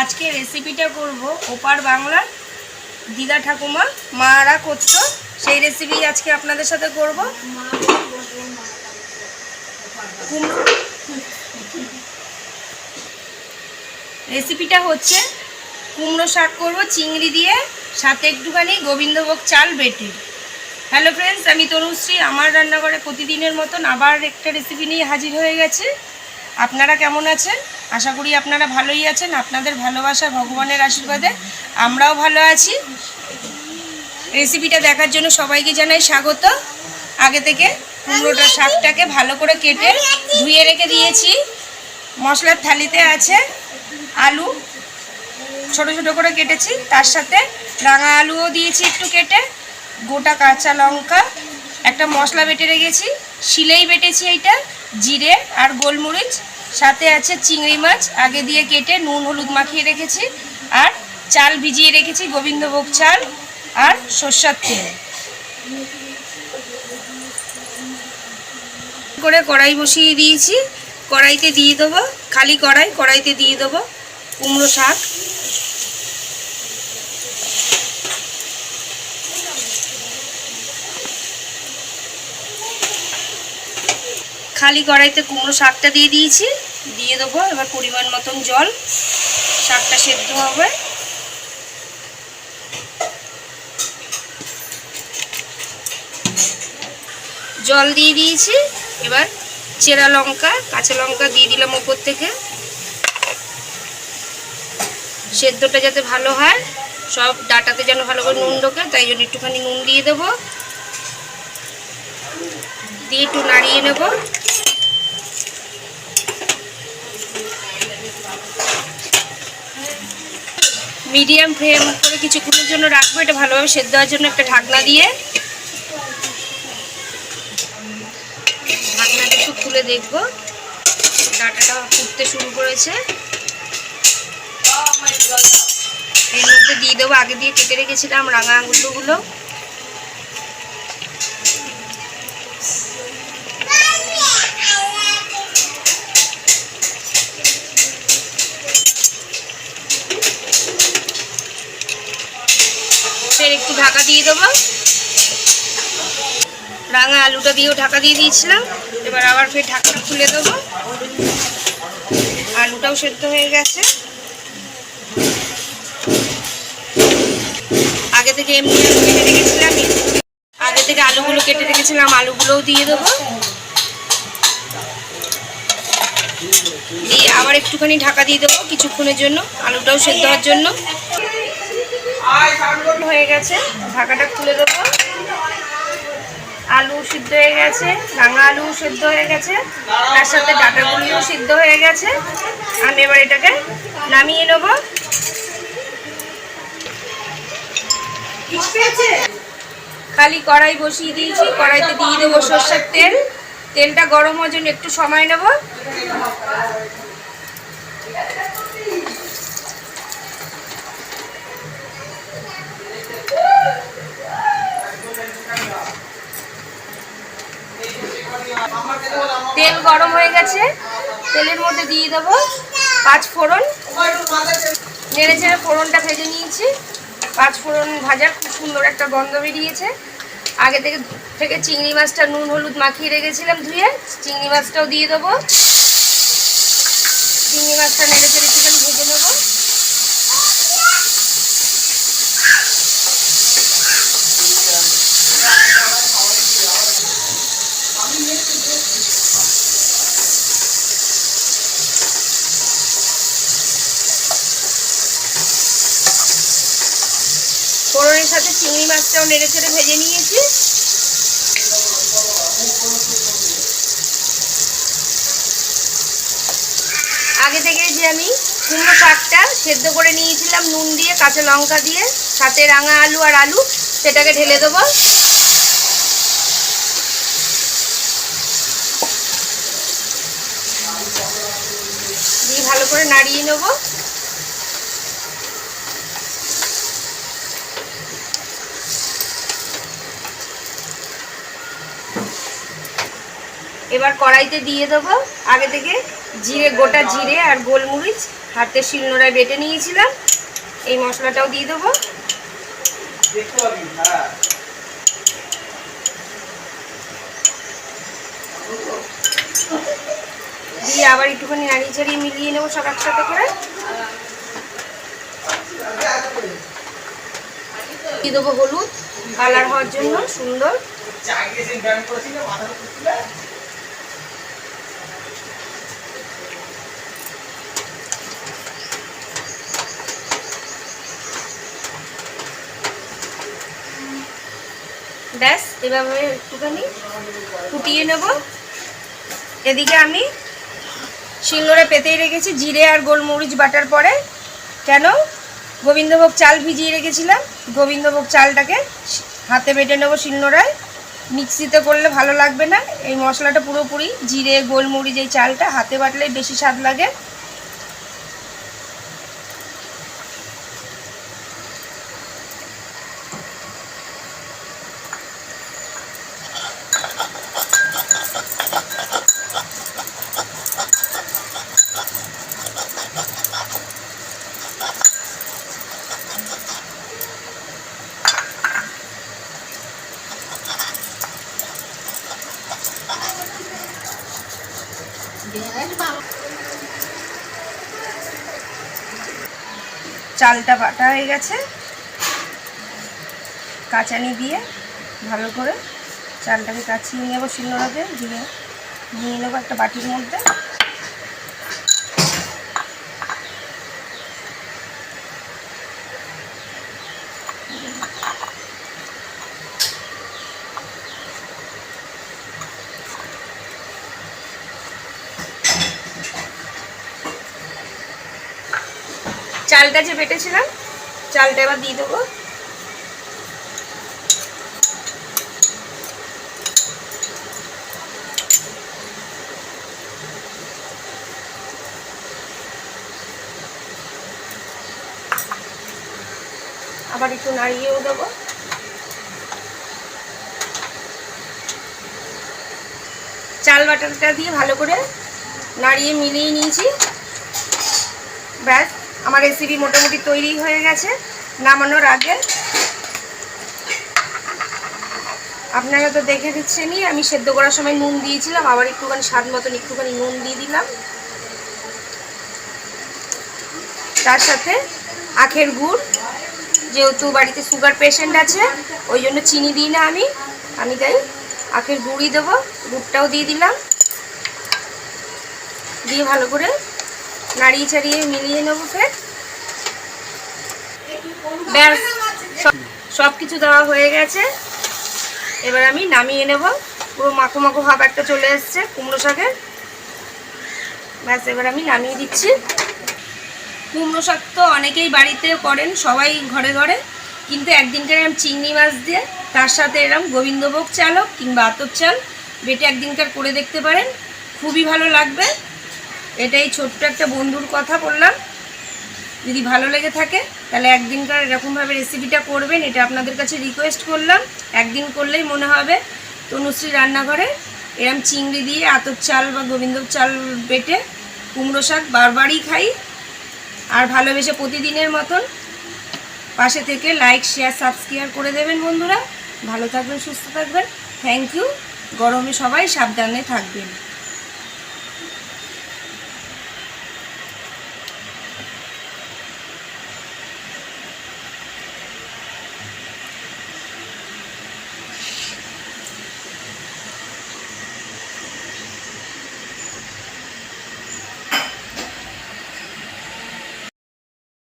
আজকে রেসিপিটা করব ওপার বাংলার দিদা ঠাকুমা, মারা করতো সেই রেসিপি আজকে আপনাদের সাথে করব। রেসিপিটা হচ্ছে কুমড়ো শাক করব, চিংড়ি দিয়ে, সাথে একটুখানি গোবিন্দভোগ চাল বেটে। হ্যালো ফ্রেন্ডস আমি তনুশ্রী, আমার রান্নাঘরে প্রতিদিনের মতন আবার একটা রেসিপি নিয়ে হাজির হয়ে গেছে। আপনারা কেমন আছেন? আশা করি আপনারা ভালোই আছেন, আপনাদের ভালোবাসা, ভগবানের আশীর্বাদে আমরাও ভালো আছি। রেসিপিটা দেখার জন্য সবাইকে জানাই স্বাগত। আগে থেকে কুমড়োটা শাকটাকে ভালো করে কেটে ধুয়ে রেখে দিয়েছি। মশলার থালিতে আছে আলু, ছোট ছোট করে কেটেছি। তার সাথে রাঙা আলুও দিয়েছি একটু কেটে, গোটা কাঁচা লঙ্কা, একটা মশলা বেটে রেখেছি। শিলেই বেটেছি এইটা, জিরে আর গোলমরিচ। সাথে আছে চিংড়ি মাছ, আগে দিয়ে কেটে নুন হলুদ মাখিয়ে রেখেছি, আর চাল ভিজিয়ে রেখেছি গোবিন্দভোগ চাল আর সর্ষার তেল। করে কড়াই বসিয়ে দিয়েছি, কড়াইতে দিয়ে দেবো, খালি কড়াই, কড়াইতে দিয়ে দেবো কুমড়ো শাক। খালি কড়াইতে কুমড়ো শাকটা দিয়ে দিয়েছি। দিয়ে দেবো। এবার পরিমাণ মতন জল। শাকটা সেদ্ধ হবে। জল দিয়ে দিয়েছি। এবার চেরা লঙ্কা, কাঁচা লঙ্কা দিয়ে দিলাম ওপর থেকে। সেদ্ধটা যাতে ভালো হয়, সব ডাটাতে যেন ভালো করে নুন ঢোকে, তাই জন্য একটুখানি নুন দিয়ে দেবো। দিয়ে একটু নাড়িয়ে নেব। মিডিয়াম ফ্লেম করে কিছুক্ষণের জন্য রাখব, এটা ভালোভাবে সেদ্ধ হওয়ার জন্য একটা ঢাকনা দিয়ে। ঢাকনাটা একটু খুলে দেখব। ডাটাটা ফুটতে শুরু করেছে। এর মধ্যে দিয়ে দেবো, আগে দিয়ে কেটে রেখেছিলাম রাঙা আঙুলগুলো ঢাকা দিয়ে দেবো। রাঙা আলুটা দিয়েও ঢাকা দিয়ে দিয়েছিলাম। এবার আবার ফের ঢাকাটা খুলে দেবো। আলুটাও সেদ্ধ হয়ে গেছে। আগে থেকে এমনি কেটে রেখেছিলাম। আগে থেকে আলুগুলো কেটে রেখেছিলাম, আলুগুলোও দিয়ে দেবো। দিয়ে আবার একটুখানি ঢাকা দিয়ে দেবো কিছুক্ষণের জন্য, আলুটাও সেদ্ধ হওয়ার জন্য। হয়ে গেছে। ঢাকাটা খুলে দেবো। আলু সিদ্ধ হয়ে গেছে। রাঙা আলু সিদ্ধ হয়ে গেছে। তার সাথে ডাটাগুলিও সিদ্ধ হয়ে গেছে। আমি এবার এটাকে নামিয়ে নেব। খালি কড়াই বসিয়ে দিয়েছি। কড়াইতে দিয়ে দেবো সর্ষের তেল। তেলটা গরম হওয়ার জন্য একটু সময় নেব। গরম হয়ে গেছে, তেলের মধ্যে দিয়ে দেবো পাঁচ ফোড়ন। নেড়ে ছেড়ে ফোড়নটা ভেজে নিয়েছি। পাঁচ ফোড়ন ভাজার খুব সুন্দর একটা গন্ধ বেরিয়েছে। আগে থেকে থেকে চিংড়ি মাছটা নুন, হলুদ মাখিয়ে রেখেছিলাম ধুয়ে, চিংড়ি মাছটাও দিয়ে দেবো। চিংড়ি মাছটা নেড়ে চেড়ে একটুখানি ভেজে নেব ফোড়নের সাথে চিংড়ি মাছটাও নেড়ে চেড়ে ভেজে নিয়েছি। আগে থেকে যে আমি কুমড়ো শাকটা সেদ্ধ করে নিয়েছিলাম, নুন দিয়ে, কাঁচা লঙ্কা দিয়ে, সাথে রাঙা আলু আর আলু, সেটাকে ঢেলে দেবো। দিয়ে ভালো করে নাড়িয়ে নেব। এবার কড়াইতে দিয়ে দেবো। আগে থেকে জিরে, গোটা জিরে আর গোলমরিচ হাতে শিলনোড়ায় বেটে নিয়েছিলাম। এই মশলাটাও দিয়ে দেবো। দিয়ে আবার একটুখানি নাড়িয়ে চাড়িয়ে মিলিয়ে নেব সব একসাথে করে। দিয়ে দেবো হলুদ। কালার হওয়ার জন্য সুন্দর। ব্যাস, এভাবে একটুখানি ফুটিয়ে নেব। এদিকে আমি শিলনোড়ে পেতেই রেখেছি জিরে আর গোলমরিচ বাটার পরে। কেন? গোবিন্দভোগ চাল ভিজিয়ে রেখেছিলাম। গোবিন্দভোগ চালটাকে হাতে বেটে নেব শিলনোড়ায়। মিক্সিতে করলে ভালো লাগবে না। এই মশলাটা পুরোপুরি জিরে, গোলমরিচ এই চালটা হাতে বাটলে বেশি স্বাদ লাগে। চালটা বাটা হয়ে গেছে। কাঁচানি দিয়ে ভালো করে চালটাকে কাচিয়ে নেব শিলনোড়াতে দিয়ে নিয়ে নেব একটা বাটির মধ্যে। চালটা যে বেটেছিলাম, চালটা এবার দিয়ে দেবো। আবার একটু নাড়িয়েও দেবো। চাল বাটারটা দিয়ে ভালো করে নাড়িয়ে মিলিয়ে নিয়েছি। ব্যাস। আমার রেসিপি মোটামুটি তৈরি হয়ে গেছে, নামানোর আগে। আপনারা তো দেখে দিচ্ছেনই, আমি সেদ্ধ করার সময় নুন দিয়েছিলাম, আবার একটুখানি স্বাদ মতন একটুখানি নুন দিয়ে দিলাম। তার সাথে আখের গুড়, যেহেতু বাড়িতে সুগার পেশেন্ট আছে, ওই জন্য চিনি দিই না আমি আমি তাই আখের গুড়ই দেবো, গুড়টাও দিয়ে দিলাম। দিয়ে ভালো করে নাড়িয়ে ছাড়িয়ে মিলিয়ে নেব ফের। ব্যাস, সব কিছু দেওয়া হয়ে গেছে। এবার আমি নামিয়ে নেব। পুরো মাখো মাখো ভাব একটা চলে এসছে, কুমড়ো শাকের। ব্যাস, এবার আমি নামিয়ে দিচ্ছি। কুমড়ো শাক তো অনেকেই বাড়িতে করেন, সবাই ঘরে ঘরে। কিন্তু একদিনকার এরম চিংড়ি মাছ দিয়ে, তার সাথে এরম গোবিন্দভোগ চালক কিংবা আতর চাল, বেটে একদিনকার করে দেখতে পারেন। খুবই ভালো লাগবে। এটাই ছোট্ট একটা বন্ধুর কথা বললাম। যদি ভালো লেগে থাকে, তাহলে একদিনকার এরকমভাবে রেসিপিটা করবেন, এটা আপনাদের কাছে রিকোয়েস্ট করলাম। একদিন করলেই মনে হবে তনুশ্রী রান্নাঘরে এরম চিংড়ি দিয়ে আতর চাল বা গোবিন্দ চাল বেটে কুমড়ো শাক বারবারই খাই। আর ভালোবেসে প্রতিদিনের মতন পাশে থেকে লাইক শেয়ার সাবস্ক্রাইব করে দেবেন বন্ধুরা। ভালো থাকবেন, সুস্থ থাকবেন। থ্যাংক ইউ গরমে সবাই সাবধানে থাকবেন।